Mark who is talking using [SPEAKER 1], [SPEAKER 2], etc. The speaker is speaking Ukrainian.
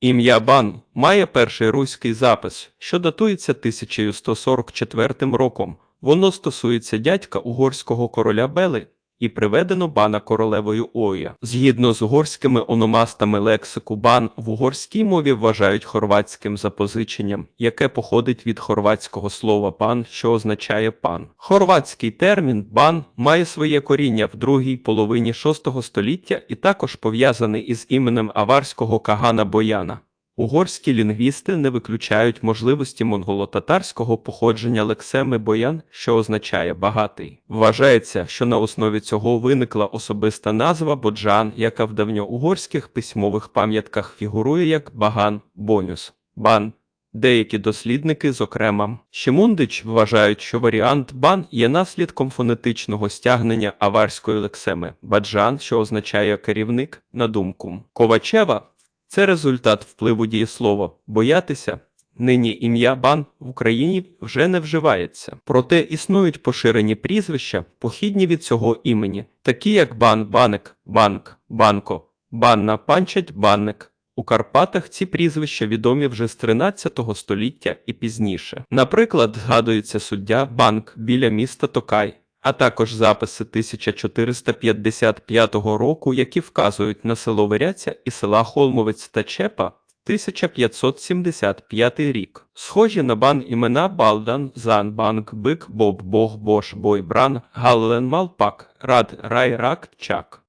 [SPEAKER 1] Ім'я Бан має перший руський запис, що датується 1144 роком. Воно стосується дядька угорського короля Бели і приведено бана королевою Оя. Згідно з угорськими ономастами лексику бан в угорській мові вважають хорватським запозиченням, яке походить від хорватського слова пан, що означає пан. Хорватський термін бан має своє коріння в другій половині VI століття і також пов'язаний із іменем аварського кагана Бояна. Угорські лінгвісти не виключають можливості монголо-татарського походження лексеми боян, що означає багатий. Вважається, що на основі цього виникла особиста назва боджан, яка в давньоугорських письмових пам'ятках фігурує як баган, бонюс, бан. Деякі дослідники, зокрема Щемундич, вважають, що варіант бан є наслідком фонетичного стягнення аварської лексеми баджан, що означає керівник, на думку Ковачева. Це результат впливу дієслова боятися. Нині ім'я бан в Україні вже не вживається. Проте існують поширені прізвища, похідні від цього імені, такі як бан, баник, банк, банко, банна, панчать, банник. У Карпатах ці прізвища відомі вже з 13 століття і пізніше. Наприклад, згадується суддя банк біля міста Токай, а також записи 1455 року, які вказують на село Виряця і села Холмовець та Чепа. 1575 рік. Схожі на бан імена Балдан, Зан, Банк, Бик, Боб, Бог, Бош, Бой, Бран, Галлен, Малпак, Рад, Рай, Рак, Чак.